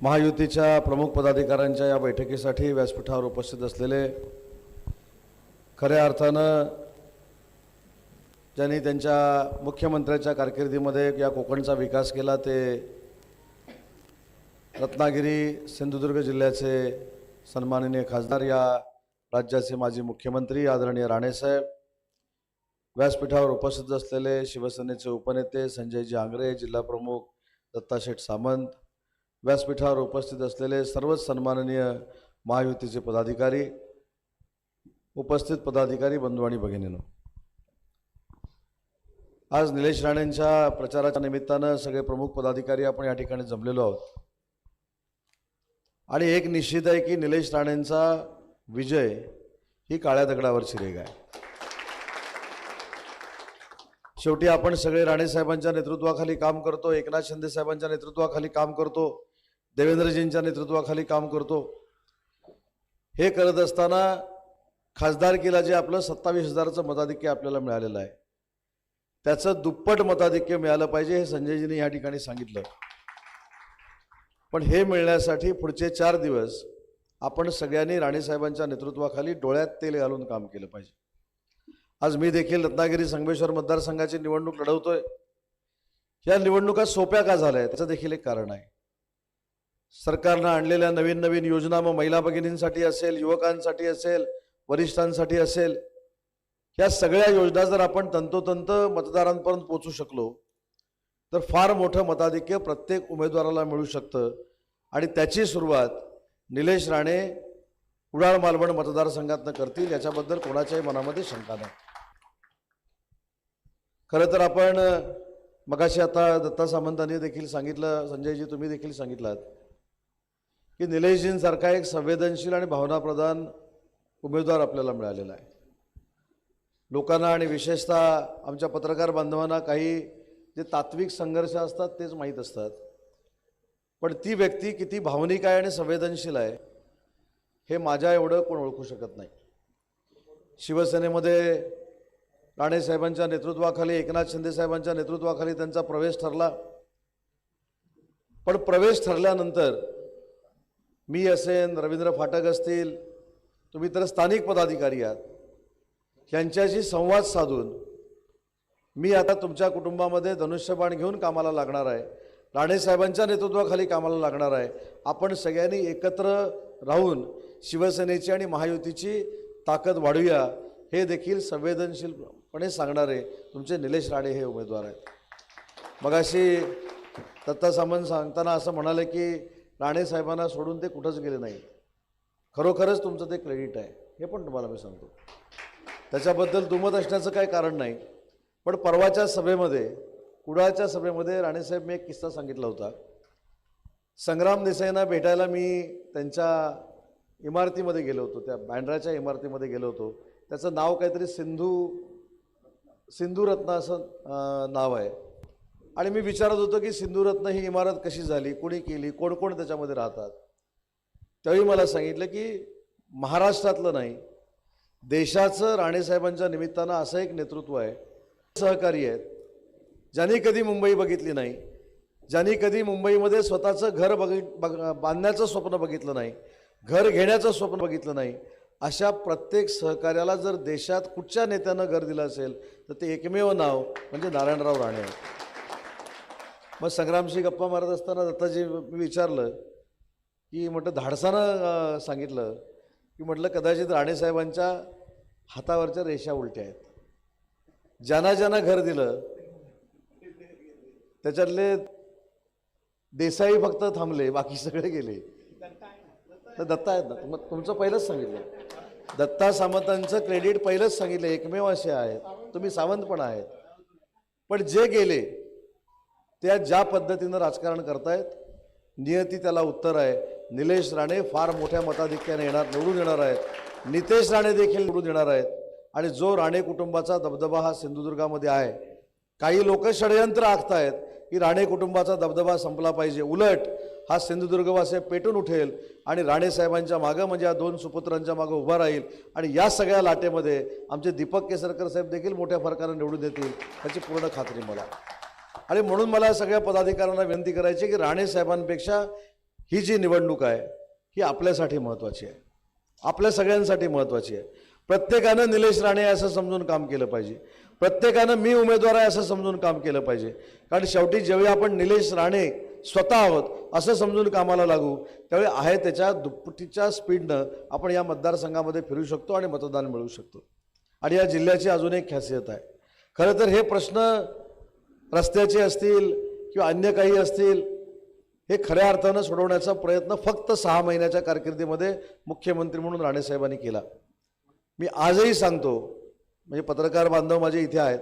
महायुतीच्या प्रमुख पदाधिकाऱ्यांच्या या बैठकीसाठी व्यासपीठावर उपस्थित असलेले खऱ्या अर्थानं ज्यांनी त्यांच्या मुख्यमंत्र्याच्या कारकिर्दीमध्ये या कोकणचा विकास केला ते रत्नागिरी सिंधुदुर्ग जिल्ह्याचे सन्माननीय खासदार या राज्याचे माजी मुख्यमंत्री आदरणीय राणेसाहेब व्यासपीठावर उपस्थित असलेले शिवसेनेचे उपनेते संजयजी आंग्रे जिल्हाप्रमुख दत्ताशेठ सामंत व्यासपीठावर उपस्थित असलेले सर्वच सन्माननीय महायुतीचे पदाधिकारी उपस्थित पदाधिकारी बंधू आणि भगिनीनो. आज निलेश राणेंच्या प्रचाराच्या निमित्तानं सगळे प्रमुख पदाधिकारी आपण या ठिकाणी जमलेलो आहोत. आणि एक निश्चित आहे की निलेश राणेंचा विजय ही काळ्या दगडावरची रेग आहे. शेवटी आपण सगळे राणेसाहेबांच्या नेतृत्वाखाली काम करतो एकनाथ शिंदे साहेबांच्या नेतृत्वाखाली काम करतो. देवेंद्रजींच्या नेतृत्वाखाली काम करतो. हे करत असताना खासदारकीला जे आपलं सत्तावीस हजाराचं मताधिक्य आपल्याला मिळालेलं आहे. त्याचं दुप्पट मताधिक्य मिळालं पाहिजे हे संजयजींनी या ठिकाणी सांगितलं. पण हे मिळण्यासाठी पुढचे चार दिवस आपण सगळ्यांनी राणेसाहेबांच्या नेतृत्वाखाली डोळ्यात तेल घालून काम केलं पाहिजे. आज मी देखील रत्नागिरी संगमेश्वर मतदारसंघाची निवडणूक लढवतोय. या निवडणुका सोप्या का झाल्या त्याचं देखील एक कारण आहे. सरकारनं आणलेल्या नवीन नवीन योजना मग महिला भगिनींसाठी असेल युवकांसाठी असेल वरिष्ठांसाठी असेल ह्या सगळ्या योजना जर आपण तंतोतंत मतदारांपर्यंत पोचू शकलो तर फार मोठं मताधिक्य प्रत्येक उमेदवाराला मिळू शकतं. आणि त्याची सुरुवात निलेश राणे कुडाळ मालवण मतदारसंघातनं करतील याच्याबद्दल कोणाच्याही मनामध्ये शंका नाही. खरं तर आपण मगाशी आता दत्ता सामंतांनी देखील सांगितलं संजयजी तुम्ही देखील सांगितलात की निलेशजींसारखा एक संवेदनशील आणि भावनाप्रधान उमेदवार आपल्याला मिळालेला आहे. लोकांना आणि विशेषतः आमच्या पत्रकार बांधवांना काही जे तात्विक संघर्ष असतात तेच माहीत असतात. पण ती व्यक्ती किती भावनिक आहे आणि संवेदनशील आहे हे माझ्या एवढं कोण ओळखू शकत नाही. शिवसेनेमध्ये राणेसाहेबांच्या नेतृत्वाखाली एकनाथ शिंदेसाहेबांच्या नेतृत्वाखाली त्यांचा प्रवेश ठरला. पण प्रवेश ठरल्यानंतर मी असेन रवींद्र फाटक असतील तुम्ही तर स्थानिक पदाधिकारी आहात. यांच्याशी संवाद साधून मी आता तुमच्या कुटुंबामध्ये धनुष्यबाण घेऊन कामाला लागणार आहे. राणेसाहेबांच्या नेतृत्वाखाली कामाला लागणार आहे. आपण सगळ्यांनी एकत्र राहून शिवसेनेची आणि महायुतीची ताकद वाढूया हे देखील संवेदनशीलपणे सांगणारे तुमचे निलेश राणे हे उमेदवार आहेत. मगाशी दत्ता सामंत सांगताना असं म्हणाले की राणेसाहेबांना सोडून ते कुठंच गेले नाही खरोखरच तुमचं ते क्रेडिट आहे. हे पण तुम्हाला मी सांगतो. त्याच्याबद्दल दुमत असण्याचं काही कारण नाही. पण परवाच्या सभेमध्ये कुडाळच्या सभेमध्ये राणेसाहेब मी एक किस्सा सांगितला होता. संग्राम देसाईंना भेटायला मी त्यांच्या इमारतीमध्ये गेलो होतो. त्या बँड्राच्या इमारतीमध्ये गेलो होतो. त्याचं नाव काहीतरी सिंधू सिंधुरत्न असं नाव आहे. आणि मी विचारत होतो की सिंधुरत्न ही इमारत कशी झाली? कोणी केली? कोण कोण त्याच्यामध्ये राहतात? त्यावेळी मला सांगितलं की महाराष्ट्रातलं नाही देशाचं राणेसाहेबांच्या निमित्तानं असं एक नेतृत्व आहे. सहकारी आहेत. ज्यांनी कधी मुंबई बघितली नाही ज्यांनी कधी मुंबईमध्ये स्वतःचं घर बघि बघ बांधण्याचं स्वप्न बघितलं नाही घर घेण्याचं स्वप्न बघितलं नाही अशा प्रत्येक सहकार्याला जर देशात कुठच्या नेत्यानं घर दिलं असेल तर ते एकमेव नाव म्हणजे नारायणराव राणे आहे मग संग्रामशी गप्पा मारत असताना दत्ताजी मी विचारलं की म्हटलं धाडसानं सांगितलं की म्हटलं कदाचित राणेसाहेबांच्या हातावरच्या रेषा उलट्या आहेत. ज्यांना ज्यांना घर दिलं त्याच्यातले देसाई फक्त थांबले बाकी सगळे गेले. तर दत्ता आहेत ना मग तुमचं पहिलंच सांगितलं. दत्ता सामंतांचं क्रेडिट पहिलंच सांगितलं एकमेव असे आहेत. तुम्ही सावंत पण आहेत. पण जे गेले त्या ज्या पद्धतीनं राजकारण करतायत नियती त्याला उत्तर आहे. निलेश राणे फार मोठ्या मताधिक्याने येणार निवडून येणार आहेत. नितेश राणे देखील निवडून येणार आहेत. आणि जो राणे कुटुंबाचा दबदबा हा सिंधुदुर्गामध्ये आहे काही लोक षडयंत्र आखतायत की राणे कुटुंबाचा दबदबा संपला पाहिजे. उलट हा सिंधुदुर्गवासी पेटून उठेल आणि राणेसाहेबांच्या मागं म्हणजे या दोन सुपुत्रांच्या मागं उभा राहील. आणि या सगळ्या लाटेमध्ये आमचे दीपक केसरकर साहेब देखील मोठ्या फरकानं निवडून देतील याची पूर्ण खात्री मला. आणि म्हणून मला सगळ्या पदाधिकाऱ्यांना विनंती करायची की राणे साहेबांपेक्षा ही जी निवडणूक आहे ही आपल्यासाठी महत्त्वाची आहे. आपल्या सगळ्यांसाठी महत्त्वाची आहे. प्रत्येकानं निलेश राणे असं समजून काम केलं पाहिजे. प्रत्येकानं मी उमेदवार आहे असं समजून काम केलं पाहिजे. कारण शेवटी ज्यावेळी आपण निलेश राणे स्वतः आहोत असं समजून कामाला लागू त्यावेळी आहे त्याच्या दुप्पटीच्या स्पीडनं आपण या मतदारसंघामध्ये फिरू शकतो आणि मतदान मिळवू शकतो. आणि या जिल्ह्याची अजून एक खासियत आहे. खरं तर हे प्रश्न रस्त्याचे असतील किंवा अन्य काही असतील हे खऱ्या अर्थानं सोडवण्याचा प्रयत्न फक्त सहा महिन्याच्या कारकिर्दीमध्ये मुख्यमंत्री म्हणून राणेसाहेबांनी केला. मी आजही सांगतो म्हणजे पत्रकार बांधव माझे इथे आहेत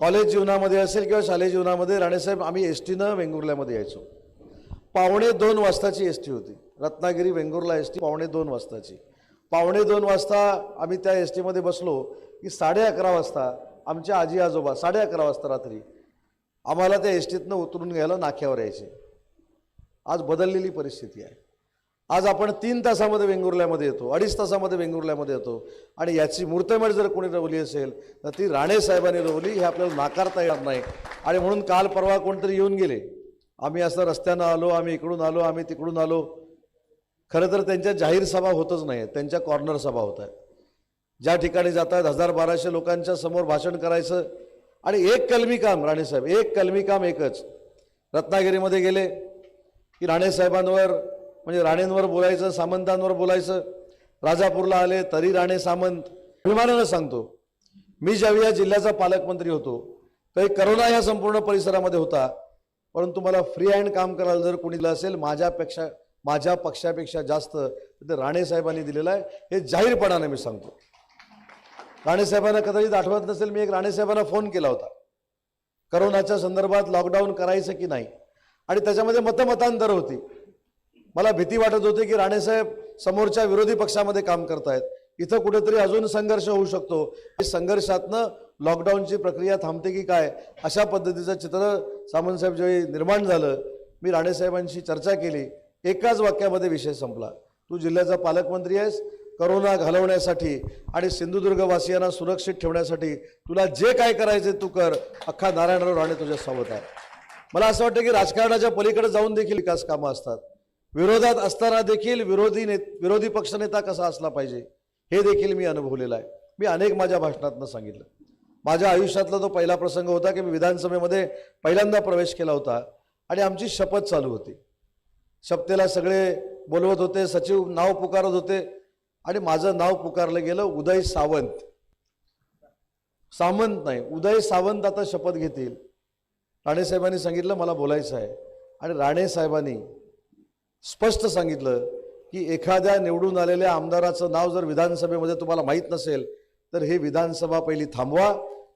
कॉलेज जीवनामध्ये असेल किंवा शालेय जीवनामध्ये राणेसाहेब आम्ही एस टीनं वेंगुर्ल्यामध्ये यायचो. पावणे दोन वाजताची एस टी होती. रत्नागिरी वेंगुर्ला एस टी पावणे दोन वाजताची. पावणे दोन वाजता आम्ही त्या एस टीमध्ये बसलो की साडे अकरा वाजता आमच्या आजी आजोबा साडे अकरा वाजता रात्री आम्हाला त्या एस टीतनं उतरून घ्यायला नाक्यावर यायचे. आज बदललेली परिस्थिती आहे. आज आपण तीन तासामध्ये वेंगुर्ल्यामध्ये येतो अडीच तासामध्ये वेंगुर्ल्यामध्ये येतो आणि याची मूर्तमेढ जर कोणी रवली असेल तर ती राणे साहेबांनी रवली हे आपल्याला नाकारता येणार नाही. आणि म्हणून काल परवा कोणतरी येऊन गेले. आम्ही असं रस्त्यानं आलो आम्ही इकडून आलो आम्ही तिकडून आलो. खरं तर त्यांच्या जाहीर सभा होतच नाही त्यांच्या कॉर्नर सभा होत आहेत ज्या ठिकाणी जातात हजार बाराशे लोकांच्या समोर भाषण करायचं आणि एक कलमी काम राणेसाहेब एक कलमी काम एकच. रत्नागिरीमध्ये गेले की राणेसाहेबांवर म्हणजे राणेंवर बोलायचं सामंतांवर बोलायचं. राजापूरला आले तरी राणे सामंत. अभिमानानं सांगतो मी ज्यावेळी या जिल्ह्याचा पालकमंत्री होतो तरी करोना ह्या संपूर्ण परिसरामध्ये होता. परंतु मला फ्री हँड काम करायला जर कोणी दिलं असेल माझ्यापेक्षा माझ्या पक्षापेक्षा जास्त तर ते दिलेलं आहे. हे जाहीरपणाने मी सांगतो. राणेसाहेबांना कदाचित आठवत नसेल मी एक राणेसाहेबांना फोन केला होता. करोनाच्या संदर्भात लॉकडाऊन करायचं की नाही? आणि त्याच्यामध्ये मतमतांतर होती. मला भीती वाटत होती की राणेसाहेब समोरच्या विरोधी पक्षामध्ये काम करतायत. इथं कुठेतरी अजून संघर्ष होऊ शकतो. संघर्षातनं लॉकडाऊनची प्रक्रिया थांबते की काय? अशा पद्धतीचं चित्र सामंतसाहेब ज्यावेळी निर्माण झालं मी राणेसाहेबांशी चर्चा केली. एकाच वाक्यामध्ये विषय संपला. तू जिल्ह्याचा पालकमंत्री आहेस करोना घालवण्यासाठी आणि सिंधुदुर्गवासियांना सुरक्षित ठेवण्यासाठी तुला जे काय करायचे तू कर. अख्खा नारायणराव राणे तुझ्या सोबत आहे. मला असं वाटतं की राजकारणाच्या पलीकडे जाऊन देखील विकास कामं असतात. विरोधात असताना देखील विरोधी ने विरोधी पक्षनेता कसा असला पाहिजे हे देखील मी अनुभवलेलं आहे. मी अनेक माझ्या भाषणातनं सांगितलं. माझ्या आयुष्यातला तो पहिला प्रसंग होता की मी विधानसभेमध्ये पहिल्यांदा प्रवेश केला होता आणि आमची शपथ चालू होती. शपथेला सगळे बोलवत होते सचिव नाव पुकारत होते आणि माझं नाव पुकारलं गेलं उदय सावंत. सामंत नाही उदय सावंत आता शपथ घेतील. राणेसाहेबांनी सांगितलं मला बोलायचं आहे. आणि राणेसाहेबांनी स्पष्ट सांगितलं की एखाद्या निवडून आलेल्या आमदाराचं नाव जर विधानसभेमध्ये तुम्हाला माहीत नसेल तर हे विधानसभा पहिली थांबवा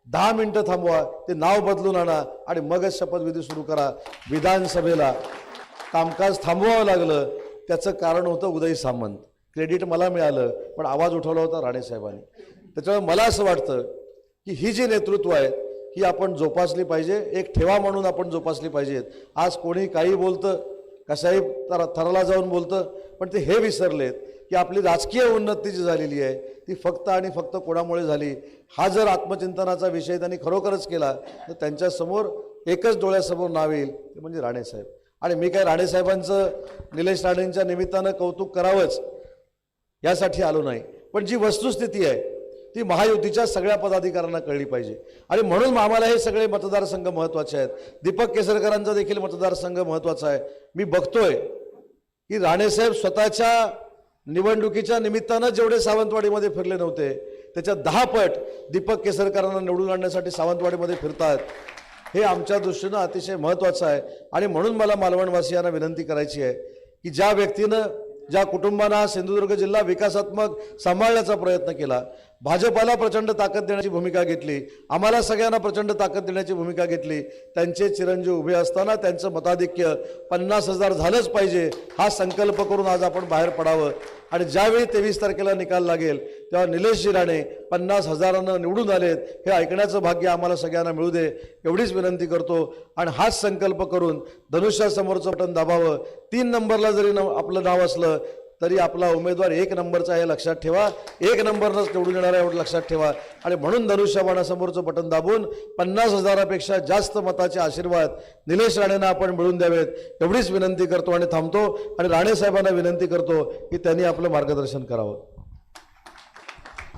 दहा मिनटं थांबवा ते नाव बदलून आणा आणि मगच शपथविधी सुरू करा. विधानसभेला कामकाज थांबवावं लागलं त्याचं कारण होतं उदय सामंत. क्रेडिट मला मिळालं पण आवाज उठवला होता राणेसाहेबांनी त्याच्यामुळे मला असं वाटतं की ही जी नेतृत्व आहेत ही आपण जोपासली पाहिजे एक ठेवा म्हणून आपण जोपासली पाहिजेत आज कोणी काही बोलतं कशाही तर थराला जाऊन बोलतं पण ते हे विसरलेत की आपली राजकीय उन्नती जी झालेली आहे ती फक्त आणि फक्त कोणामुळे झाली? हा जर आत्मचिंतनाचा विषय त्यांनी खरोखरच केला तर त्यांच्यासमोर एकच डोळ्यासमोर नाव येईल ते म्हणजे राणेसाहेब आणि मी काय राणेसाहेबांचं निलेश राणेंच्या निमित्तानं कौतुक करावंच यासाठी आलो नाही. पण जी वस्तुस्थिती आहे ती महायुतीच्या सगळ्या पदाधिकाऱ्यांना कळली पाहिजे. आणि म्हणून आम्हाला हे सगळे मतदारसंघ महत्त्वाचे आहेत. दीपक केसरकरांचा देखील मतदारसंघ महत्त्वाचा आहे. मी बघतोय की राणेसाहेब स्वतःच्या निवडणुकीच्या निमित्तानं जेवढे सावंतवाडीमध्ये फिरले नव्हते त्याच्या दहा पट दीपक केसरकरांना निवडून आणण्यासाठी सावंतवाडीमध्ये फिरतात हे आमच्या दृष्टीनं अतिशय महत्त्वाचं आहे. आणि म्हणून मला मालवणवासियांना विनंती करायची आहे की ज्या व्यक्तीनं ज्या कुटुंबांना सिंधुदुर्ग जिल्हा विकासात्मक सांभाळण्याचा प्रयत्न केला भाजपाला प्रचंड ताकद देण्याची भूमिका घेतली. आम्हाला सगळ्यांना प्रचंड ताकद देण्याची भूमिका घेतली. त्यांचे चिरंजीव उभे असताना त्यांचं मताधिक्य पन्नास हजार झालंच पाहिजे हा संकल्प करून आज आपण बाहेर पडावं. आणि ज्यावेळी तेवीस तारखेला निकाल लागेल तेव्हा निलेश राणे पन्नास हजारानं निवडून आलेत हे ऐकण्याचं भाग्य आम्हाला सगळ्यांना मिळू दे एवढीच विनंती करतो. आणि हाच संकल्प करून धनुष्यासमोरचं बटन दाबावं. तीन नंबरला जरी न आपलं नाव असलं तरी आपला उमेदवार एक नंबरचा आहे लक्षात ठेवा. एक नंबरनंच निवडून येणार आहे एवढं लक्षात ठेवा. आणि म्हणून धनुष्यबाणासमोरचं बटन दाबून पन्नास हजारापेक्षा जास्त मताचे आशीर्वाद निलेश राणेंना आपण मिळून द्यावेत. एवढीच विनंती करतो आणि थांबतो आणि राणे साहेबांना विनंती करतो की त्यांनी आपलं मार्गदर्शन करावं.